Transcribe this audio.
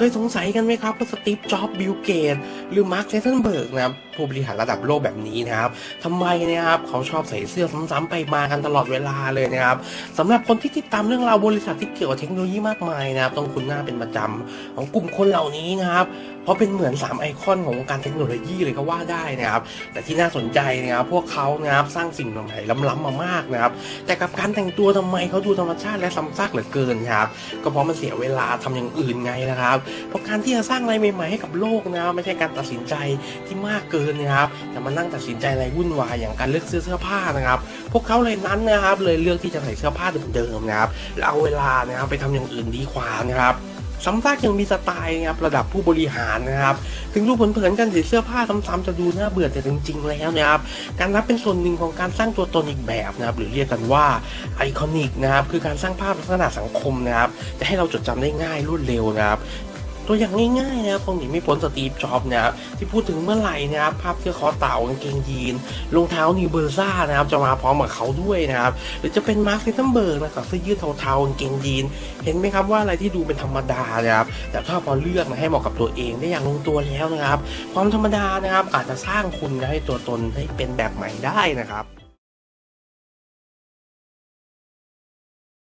เคยสงสัยกันไหมครับว่าสตีฟจ็อบส์บิลเกตหรือมาร์คเซนเบิร์กนะครับ ผู้บริหารระดับโลกแบบนี้นะครับทำไมนะครับเขาชอบใส่เสื้อซ้ำๆไปมากันตลอดเวลาเลยนะครับสำหรับคนที่ติดตามเรื่องราวบริษัทที่เกี่ยวกับเทคโนโลยีมากมายนะครับ ต้องคุ้นหน้าเป็นประจำของกลุ่มคนเหล่านี้นะครับ เพราะเป็นเหมือน 3 ไอคอนของวงการเทคโนโลยีเลยก็ว่าได้นะครับ แต่ที่น่าสนใจนะครับพวกเขานะครับสร้างสิ่งใหม่ๆล้ำๆมามากนะครับ แต่กับการแต่งตัวทำไมเขาดูธรรมชาติและซ้ำซากเหลือเกินครับก็เพราะมันเสียเวลาทำอย่างอื่นไงนะครับ เพราะการที่จะสร้างอะไรใหม่ๆให้กับโลกนะไม่ใช่การตัดสินใจที่มากเกินนะครับแต่มานั่งตัดสินใจอะไรวุ่นวายอย่างการเลือกซื้อเสื้อผ้านะครับพวกเขาเลยนั้นนะครับเลยเลือกที่จะใส่เสื้อผ้าเดิมๆนะครับแล้วเอาเวลานะครับไปทำอย่างอื่นดีกว่านะครับซ้ำซากยังมีสไตล์นะครับระดับผู้บริหารนะครับ ถึงรูปเผินๆกันใส่เสื้อผ้าซ้ำๆจะดูน่าเบื่อแต่จริง ๆ แล้วนะครับ การนับเป็นส่วนหนึ่งของการสร้างตัวตนอีกแบบนะครับ หรือเรียกกันว่าไอคอนิกนะครับ คือการสร้างภาพลักษณะสังคมนะครับ จะให้เราจดจำได้ง่ายรวดเร็วนะครับ ตัวอย่างง่ายๆนะครับคงหนีไม่พ้นสตีฟจ็อบนะครับที่พูดถึงเมื่อไหร่นะครับภาพเสื้อคอเต่ากางเกงยีนรองเท้านิวเบอร์ซ่านะครับจะมาพร้อมกับเขาด้วยนะครับหรือจะเป็นมาร์คซิตัมเบิร์กนะครับเสื้อยืดเทาๆกางเกงยีน เห็นไหมครับว่าอะไรที่ดูเป็นธรรมดานะครับแต่ถ้าพอเลือกมาให้เหมาะกับตัวเองได้อย่างลงตัวแล้วนะครับ ความธรรมดานะครับอาจจะสร้างคุณให้ตัวตนให้เป็นแบบใหม่ได้นะครับ